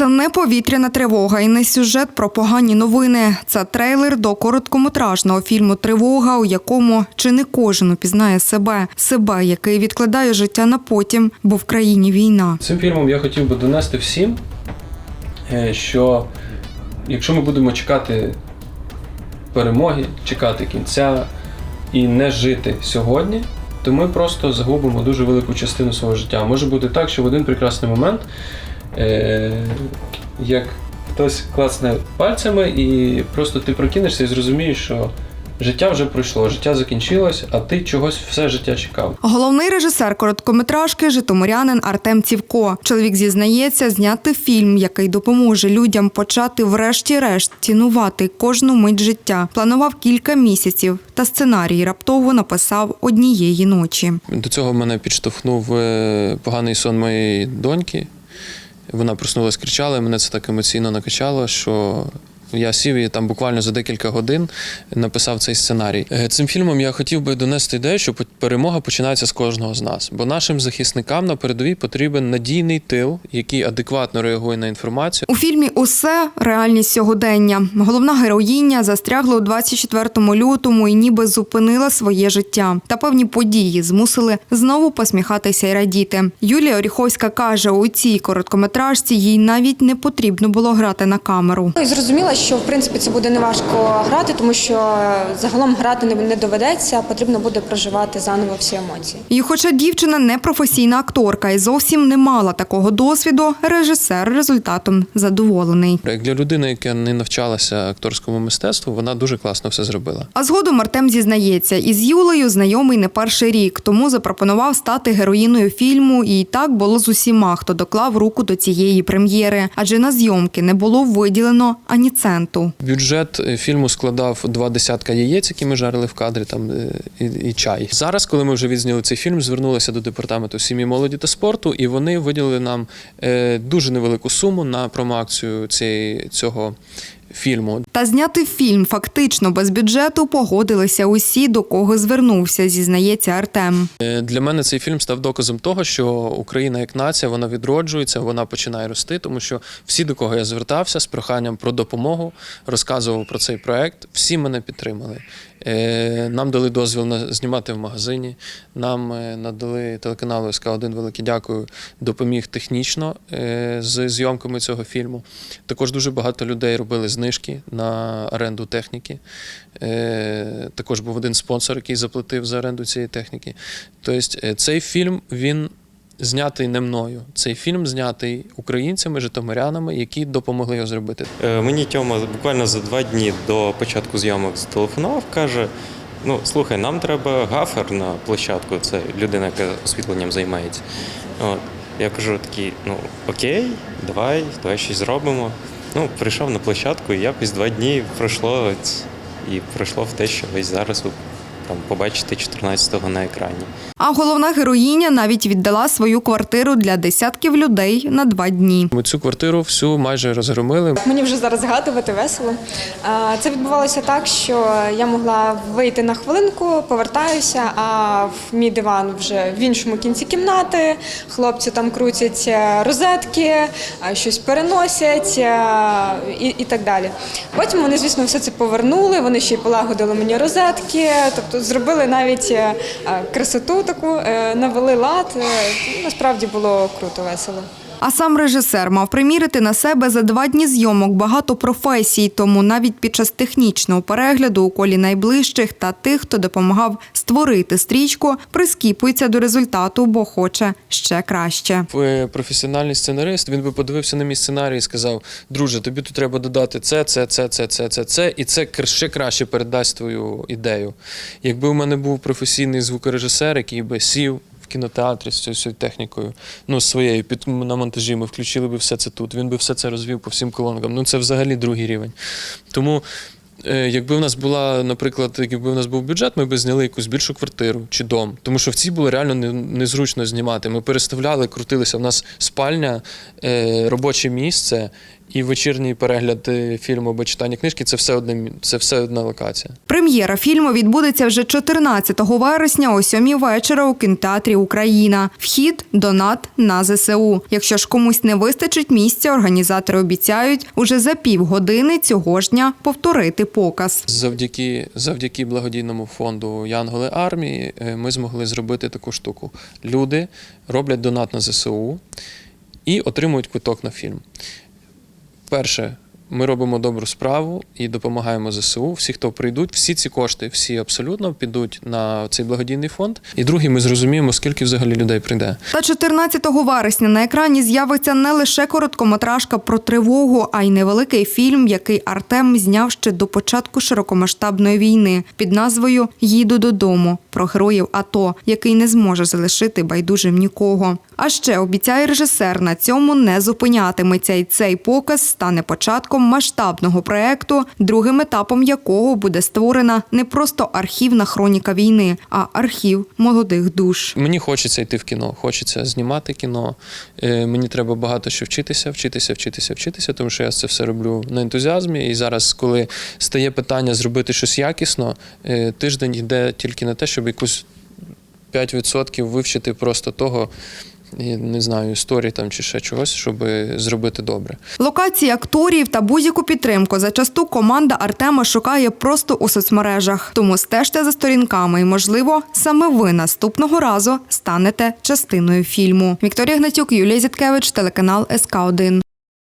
Це не повітряна тривога і не сюжет про погані новини. Це трейлер до короткометражного фільму Тривога, у якому чи не кожен упізнає себе, себе, який відкладає життя на потім, бо в країні війна. Цим фільмом я хотів би донести всім, е, що якщо ми будемо чекати перемоги, чекати кінця і не жити сьогодні, то ми просто загубимо дуже велику частину свого життя. Може бути так, що в один прекрасний момент, е, як хтось клацне пальцями, і просто ти прокинешся і зрозумієш, що життя вже пройшло, життя закінчилось, а ти чогось все життя чекав. Головний режисер короткометражки житомирянин Артем Цівко. Чоловік зізнається, зняти фільм, який допоможе людям почати врешті-решт цінувати кожну мить життя. Планував кілька місяців, та сценарій раптово написав однієї ночі. До цього мене підштовхнув е, поганий сон моєї доньки. Вона проснулась, кричала, і мене це так емоційно накачало, що я сів і там буквально за декілька годин написав цей сценарій. Е, Цим фільмом я хотів би донести ідею, що перемога починається з кожного з нас. Бо нашим захисникам на передовій потрібен надійний тил, який адекватно реагує на інформацію. У фільмі Усе реальність сьогодення. Головна героїня застрягла у 24 лютому і ніби зупинила своє життя. Та певні події змусили знову посміхатися і радіти. Юлія Оріховська каже, у цій короткометражці їй навіть не потрібно було грати на камеру. Ну і зрозуміла, що в принципі це буде неважко грати, тому що загалом грати не, не доведеться, потрібно буде проживати заново всі емоції. І хоча дівчина не професійна акторка і зовсім не мала такого досвіду, режисер результатом задоволений. Як для людини, яка не навчалася акторському мистецтву, вона дуже класно все зробила. А згодом Артем зізнається, із Юлею знайомий не перший рік, тому запропонував стати героїною фільму. І так було з усіма, хто доклав руку до цієї прем'єри. Адже на зйомки не було виділено ані центу. Бюджет е, фільму складав два десятка яєць, які ми жарили в кадрі, там е, і, і чай. Зараз, коли ми вже відзняли цей фільм, звернулися до департаменту сім'ї, молоді та спорту, і вони виділили нам е, дуже невелику суму на промоакцію цієї цього фільму. Та зняти фільм фактично без бюджету погодилися усі, до кого звернувся, зізнається Артем. Е, Для мене цей фільм став доказом того, що Україна як нація вона відроджується, вона починає рости, тому що всі, до кого я звертався з проханням про допомогу, розказував про цей проект, всі мене підтримали. Е, Нам дали дозвіл на знімати в магазині. Нам е, надали телеканалу СК 1 велике дякую, допоміг технічно з зйомками цього фільму. Також дуже багато людей робили знижки на оренду техніки. Е, Також був один спонсор, який заплатив за оренду цієї техніки. Тобто е, цей фільм він знятий не мною. Цей фільм знятий українцями, житомирянами, які допомогли його зробити. Е, Мені Тьома буквально за два дні до початку зйомок зателефонував, каже: ну слухай, нам треба гафер на площадку. Це людина, яка освітленням займається. От. Я кажу такий, ну окей, давай, давай щось зробимо. Ну, прийшов на площадку, і якось два дні пройшло і пройшло в те, що ось зараз там побачите 14-го на екрані. А головна героїня навіть віддала свою квартиру для десятків людей на два дні. Ми цю квартиру всю майже розгромили. Мені вже зараз згадувати весело. Це відбувалося так, що я могла вийти на хвилинку, повертаюся, а в мій диван вже в іншому кінці кімнати. Хлопці там крутять е, розетки, щось переносять і, і так далі. Потім вони, звісно, все це повернули. Вони ще й полагодили мені розетки, тобто зробили навіть е, е, красоту таку, е, навели лад. Насправді було круто, весело. А сам режисер мав примірити на себе за два дні зйомок багато професій, тому навіть під час технічного перегляду у колі найближчих та тих, хто допомагав створити стрічку, прискіпується до результату, бо хоче ще краще. е, професіональний сценарист, він би подивився на мій сценарій і сказав: друже, тобі тут треба додати це, це, це, це, це, це, це, і це ще краще передасть твою ідею. Якби у мене був професійний звукорежисер, який би сів. Кінотеатрі з цією технікою, ну своєю під на монтажі ми включили би все це тут. Він би все це розвів по всім колонкам. Ну це взагалі другий рівень. Тому Е, Якби в нас була, наприклад, якби в нас був бюджет, ми б зняли якусь більшу квартиру чи дом. Тому що в цій було реально не- незручно знімати. Ми переставляли, крутилися. У нас спальня, е, робоче місце і вечірній перегляд е, фільму або читання книжки це все одне це все одна локація. Прем'єра фільму відбудеться вже 14 вересня о 7 вечора у кінотеатрі Україна. Вхід донат на ЗСУ. Якщо ж комусь не вистачить місця, організатори обіцяють уже за півгодини цього ж дня повторити показ. Завдяки, завдяки благодійному фонду Янголи армії е, ми змогли зробити таку штуку. Люди роблять донат на ЗСУ і отримують квиток на фільм. Перше, ми робимо добру справу і допомагаємо ЗСУ. Всі, хто прийдуть, всі ці кошти, всі абсолютно підуть на цей благодійний фонд. І другий, ми зрозуміємо, скільки взагалі людей прийде. Та 14 вересня на екрані з'явиться не лише короткометражка про тривогу, а й невеликий фільм, який Артем зняв ще до початку широкомасштабної війни під назвою Їду додому про героїв АТО, який не зможе залишити байдужим нікого. А ще обіцяє режисер на цьому не зупинятиметься, і цей показ стане початком масштабного проекту, другим етапом якого буде створена не просто архівна хроніка війни, а архів молодих душ. Мені хочеться йти в кіно, хочеться знімати кіно. Е, Мені треба багато що вчитися, вчитися, вчитися, вчитися, тому що я це все роблю на ентузіазмі. І зараз, коли стає питання зробити щось якісно, е, тиждень йде тільки на те, щоб якусь 5% вивчити просто того, не знаю, історії там чи ще чогось, щоб зробити добре. Локації акторів та будь-яку підтримку зачасту команда Артема шукає просто у соцмережах. Тому стежте за сторінками, і можливо, саме ви наступного разу станете частиною фільму. Вікторія Гнатюк, Юлія Зіткевич, телеканал СК 1